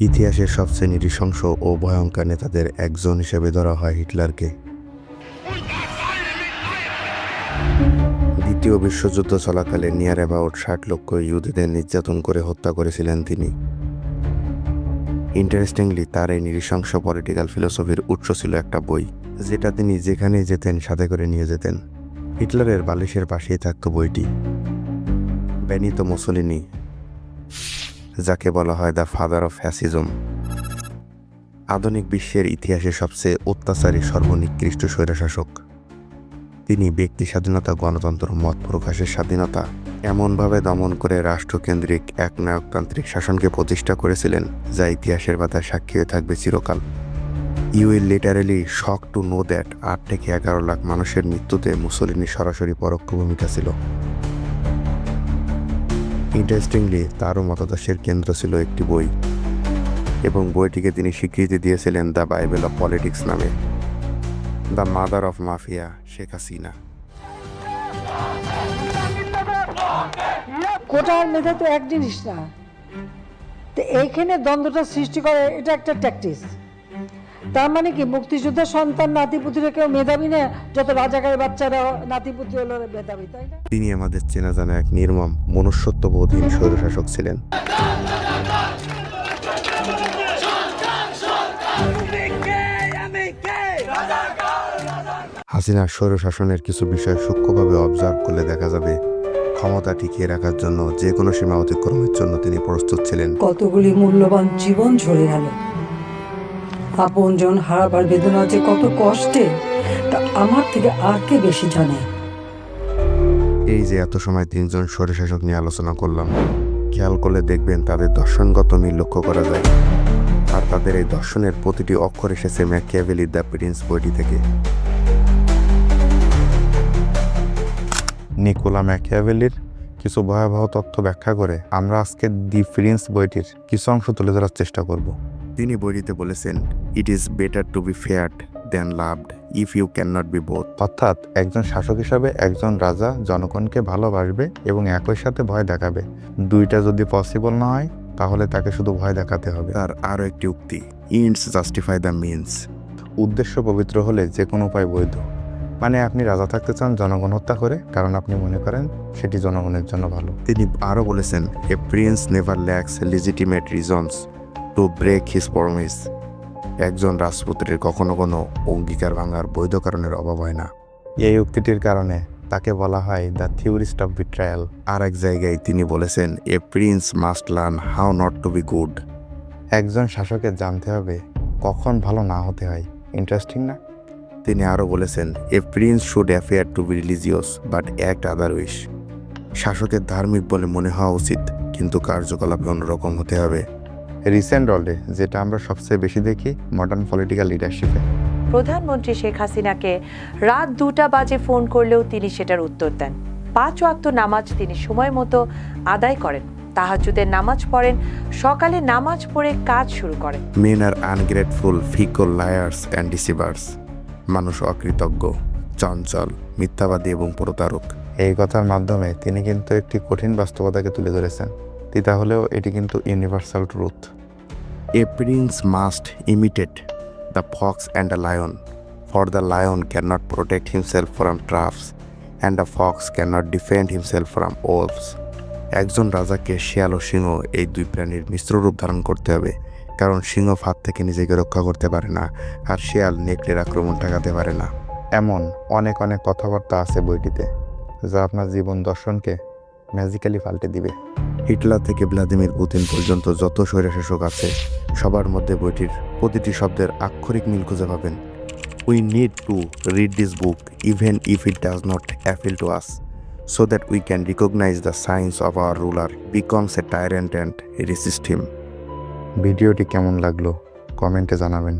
ইতিহাসের সবচেয়ে নৃশংস ও ভয়ঙ্কর নেতাদের একজন হিসেবে ধরা হয় হিটলারকে। দ্বিতীয় বিশ্বযুদ্ধ চলাকালে নিয়ার অ্যাবাউট ষাট লক্ষ ইহুদিদের নির্যাতন করে হত্যা করেছিলেন তিনি। ইন্টারেস্টিংলি, তার এই নৃশংস পলিটিক্যাল ফিলোসফির উৎস ছিল একটা বই, যেটা তিনি যেখানেই যেতেন সাথে করে নিয়ে যেতেন। হিটলারের বালিশের পাশেই থাকতো বইটি। বেনিতো মুসলিনি যাকে বলা হয় দ্য ফাদার অফ ফ্যাসিজম আধুনিক বিশ্বের ইতিহাসে সবচেয়ে অত্যাচারী সর্বনিকৃষ্ট স্বৈরশাসক। তিনি ব্যক্তি স্বাধীনতা, গণতন্ত্র, মত প্রকাশের স্বাধীনতা এমনভাবে দমন করে রাষ্ট্রকেন্দ্রিক এক নায়কতান্ত্রিক শাসনকে প্রতিষ্ঠা করেছিলেন, যা ইতিহাসের পাতায় সাক্ষী হয়ে থাকবে চিরকাল। You literally shock to know that আট থেকে এগারো লাখ মানুষের মৃত্যুতে মুসলিনীর সরাসরি পরোক্ষ ভূমিকা ছিল। ইন্টারেস্টিংলি তারও মতাদর্শের কেন্দ্র ছিল একটি বই এবং বইটিকে তিনি স্বীকৃতি দিয়েছিলেন দ্য বাইবেল অফ পলিটিক্স নামে। The mother of mafia Sheikh Hasina. কোটার মেধা তো এক জিনিস না, তো এইখানে দ্বন্দ্বটা সৃষ্টি করে, এটা একটা ট্যাকটিস তার মানে কি মুক্তিযোদ্ধা সন্তান নাতিপুতিরা কেউ মেধাবী না? যত রাজাকারের বাচ্চারা নাতিপুতি হলো মেধাবী তাই না? তিনি আমাদের চেনা জানা এক নির্মম মনুষ্যত্ববোধহীন স্বৈরশাসক ছিলেন। হাসিনার স্বৈরশাসনের কিছু বিষয় সূক্ষ্মভাবে অবজার্ভ করলে দেখা যাবে ক্ষমতা টিকিয়ে রাখার জন্য যে কোনো সীমা অতিক্রমের জন্য তিনি প্রস্তুত ছিলেন। কতগুলি মূল্যবান জীবন ঝরে গেল। আপনজন হারাবার বেদনা যে কত কষ্টে, তা আমার থেকে আর কে বেশি জানে? এই যে এত সময় তিনজন স্বৈরশাসক নিয়ে আলোচনা করলাম, খেয়াল করলে দেখবেন তাদের দর্শনগত মিল লক্ষ্য করা যায়। আর তাদের এই দর্শনের প্রতিটি অক্ষর এসেছে ম্যাকিয়াভেলি দ্য প্রিন্স বইটি থেকে। নিকোলা ম্যাকিয়াভেলির কিছু ভয়াবহ তথ্য ব্যাখ্যা করে আমরা আজকে দি প্রিন্স বইটির কিছু অংশ তুলে ধরার চেষ্টা করব। তিনি বইটিতে বলেছেন it is better to be feared than loved if you can not be both অর্থাৎ একজন শাসক হিসাবে একজন রাজা জনগণকে ভালোবাসবে এবং একই সাথে ভয় দেখাবে। দুইটা যদি পসিবল না হয় তাহলে তাকে শুধু ভয় দেখাতে হবে। তার আরও একটি উক্তি ইন্টস জাস্টিফাই দ্য মিনস উদ্দেশ্য পবিত্র হলে যে কোনো উপায় বৈধ। মানে আপনি রাজা থাকতে চান জনগণ হত্যা করে কারণ আপনি মনে করেন সেটি জনগণের জন্য ভালো। তিনি আরও বলেছেন a prince never lacks legitimate reasons to break his promise একজন রাজপুত্রের কখনো কোনো অঙ্গীকার ভাঙার বৈধ কারণের অভাব হয় না। এই উক্তিটির কারণে তাকে বলা হয় দ্য থিওরিস্ট অফ বিট্রায়াল আর এক জায়গায় তিনি বলেছেন a prince must learn how not to be good একজন শাসকের জানতে হবে কখন ভালো না হতে হয়। ইন্টারেস্টিং না? তিনি আরও বলেছেন a prince should appear to be religious but act otherwise শাসকের ধার্মিক বলে মনে হওয়া উচিত, কিন্তু কার্যকলাপে অন্যরকম হতে হবে। রিসেন্ট রলে যেটা আমরা সবচেয়ে বেশি দেখি মডার্ন পলিটিক্যাল লিডারশিপে প্রধানমন্ত্রী শেখ হাসিনাকে রাত দুটা বাজে ফোন করলেও তিনি সেটার উত্তর দেন। পাঁচ ওয়াক্ত নামাজ তিনি সময় মতো আদায় করেন। তাহাজুদের নামাজ পড়েন সকালে নামাজ পড়ে কাজ শুরু করেন। Men are ungrateful fickle liars and deceivers মানুষ অকৃতজ্ঞ চঞ্চল মিথ্যাবাদী এবং প্রতারক। এই কথার মাধ্যমে তিনি কিন্তু একটি কঠিন বাস্তবতাকে তুলে ধরেছেন। তিতা হলেও এটি কিন্তু universal truth a prince must imitate the fox and the lion for the lion can not protect himself from traps and the fox can not defend himself from wolves একজন রাজাকে শিয়াল ও সিংহ এই দুই প্রাণীর মিশ্র রূপ ধারণ করতে হবে, কারণ সিংহ ফাঁদ থেকে নিজেকে রক্ষা করতে পারে না, আর শিয়াল নেকড়ের আক্রমণ ঠেকাতে পারে না। এমন অনেক অনেক কথাবার্তা আছে বইটিতে, যা আপনার জীবন দর্শনকে ম্যাজিক্যালি পাল্টে দিবে। হিটলার থেকে ভ্লাদিমির পুতিন পর্যন্ত যত স্বৈরশাসক আছে, সবার মধ্যে বইটির প্রতিটি শব্দের আক্ষরিক মিল খুঁজে পাবেন। We need to read this book even if it does not appeal to us so that we can recognize the signs of our ruler, becomes a tyrant resist him. ভিডিওটি কেমন লাগল, কমেন্টে জানাবেন।